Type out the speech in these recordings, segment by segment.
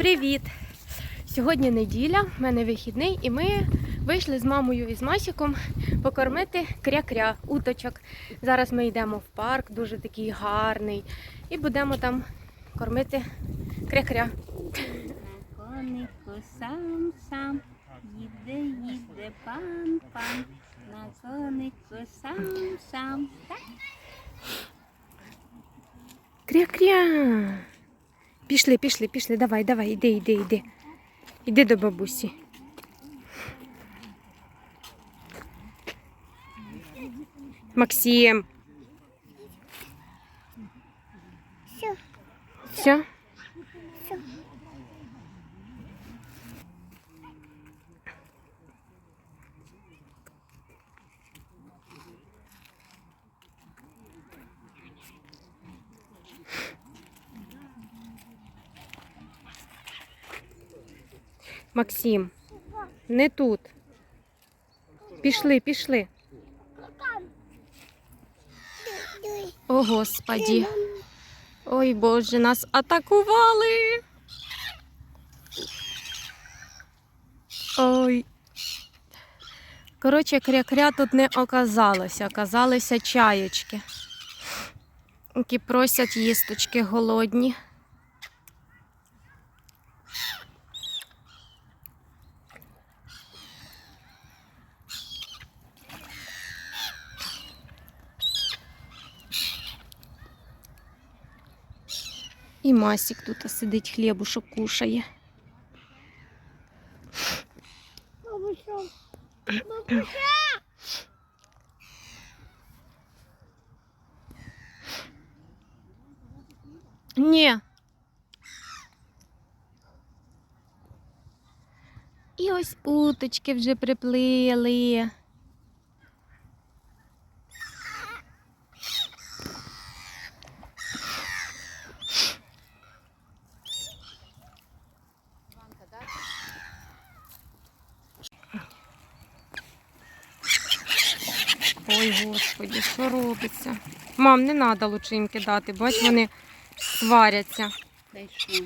Привіт! Сьогодні неділя, в мене вихідний, і ми вийшли з мамою і з Масіком покормити кря-кря, уточок. Зараз ми йдемо в парк, дуже такий гарний, і будемо там кормити кря-кря. Конику сам сам їде, їде пан пан. На конику сам сам. Кря-кря. Пішли, пішли, пішли. Давай, давай, іди, іди, іди. Іди до бабусі. Максим. Все. Все? Максим, не тут. Пішли, пішли. О, Господі. Ой, Боже, нас атакували. Ой. Коротше, кря-кря тут не оказалося, оказалися чаєчки, які просять їсточки голодні. І Масік тут сидить хлібушок кушає. Бабуся. Бабуся. Ні. І ось уточки вже приплили. Ой, господи, що робиться? Мам, не треба лучинки дати, бач, вони сваряться. Та й що?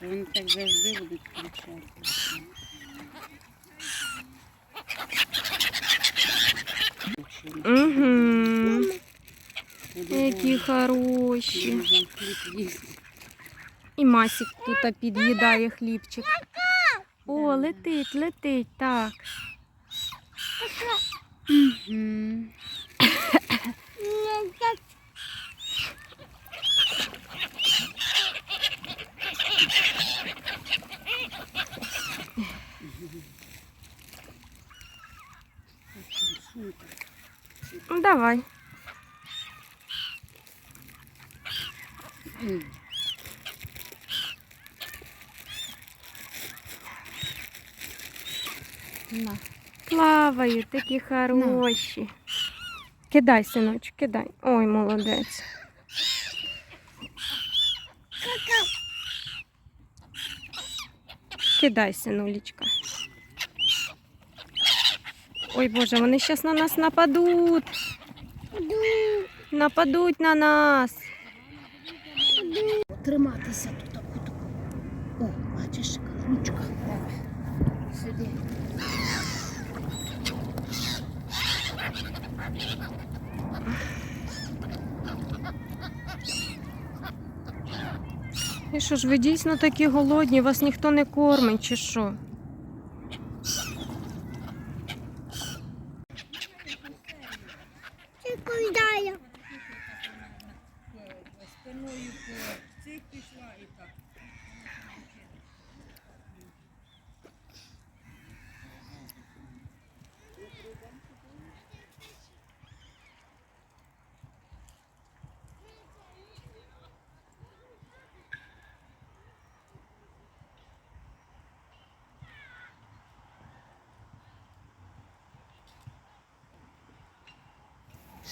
Вони так завжди будуть кричати. Угу. Які хороші. І Масік тут під'їдає хлібчик. О, летить, летить, так. Ну, Давай. На. Плавають, такі хороші. Кидай, синочок, кидай. Ой, молодець. Кидай, синулечка. Ой, Боже, вони зараз на нас нападуть. Нападуть на нас. Триматися тут. О, бачиш, ручка. І що ж, ви дійсно такі голодні, вас ніхто не кормить, чи що? Ти кидає.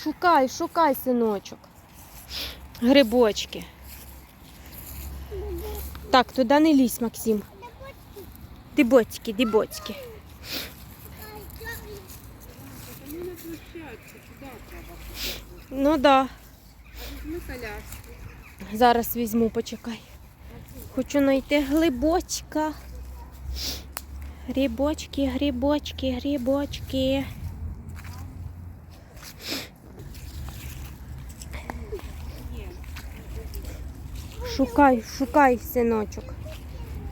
Шукай, шукай, синочок. Грибочки. Так, туди не лізь, Максим. Дибоцьки, дибоцьки. Ну так. Да. Зараз візьму, почекай. Хочу знайти глибочка. Грибочки, грибочки, грибочки. Шукай, шукай, синочок.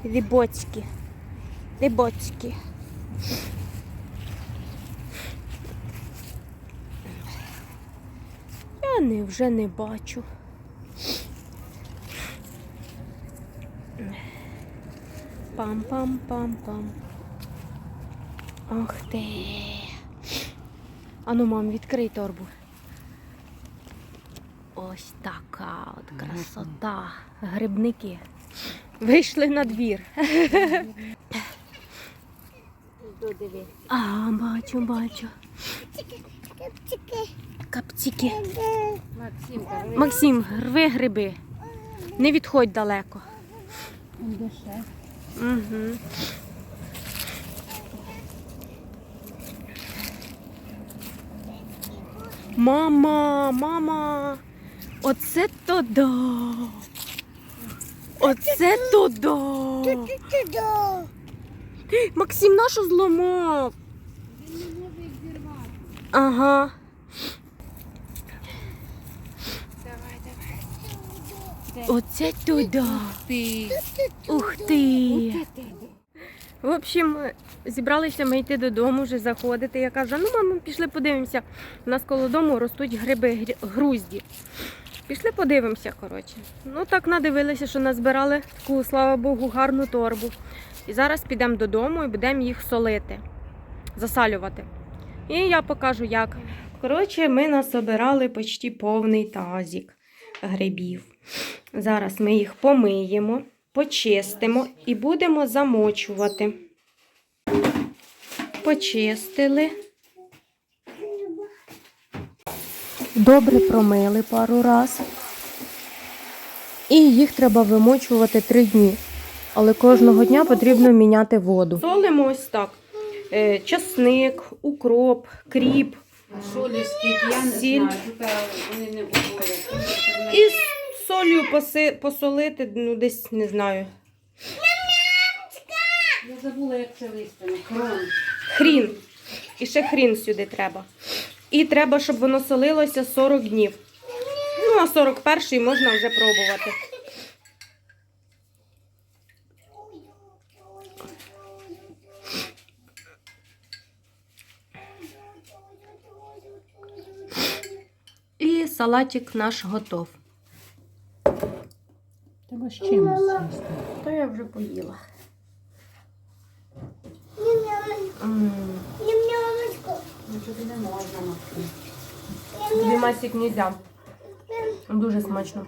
Грибочки. Грибочки. Я не, вже не бачу. Пам-пам-пам-пам. Ах ти. Ану, мам, відкрий торбу. Ось така от красота. Грибники. Вийшли на двір. А, бачу, бачу. Капціки. Максим, рви гриби. Не відходь далеко. Угу. Мама, мама, оце то да. Оце. Туди. Максим нашу зламав. Ага. Оце. Ти. Ух ти! В общем, зібралися ми йти додому, вже заходити. Я кажу, ну мама, пішли подивимося. У нас коло дому ростуть гриби грузді. Пішли подивимося, коротше. Ну так надивилися, що назбирали таку, слава Богу, гарну торбу. І зараз підемо додому і будемо їх солити, засалювати. І я покажу, як. Коротше, ми насобирали почти повний тазик грибів. Зараз ми їх помиємо, почистимо і будемо замочувати. Почистили. Добре промили пару раз. І їх треба вимочувати три дні. Але кожного дня потрібно міняти воду. Солимо ось так. Е, Часник, укроп, кріп. А скільки, я не Сіль. знаю. Тут вони не говорять. І з солью поси- посолити, ну десь не знаю. Я забула, як це. Крон. Хрін. І ще хрін сюди треба. І треба, щоб воно солилося 40 днів. Ну, а 41-й можна вже пробувати. І салатик наш готов. Треба з чимось їсти. То я вже поїла. Ням-ням. М. Ну, тобі не можна, Максим. Тобі масік нельзя. Дуже смачно.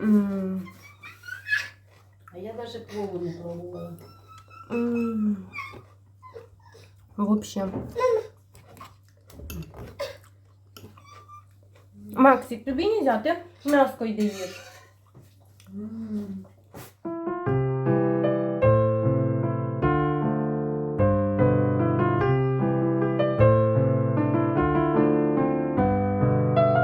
М, А я навіть плову не пробувала. м. В. Максик, тобі нельзя, ти м'яско йди їж. М.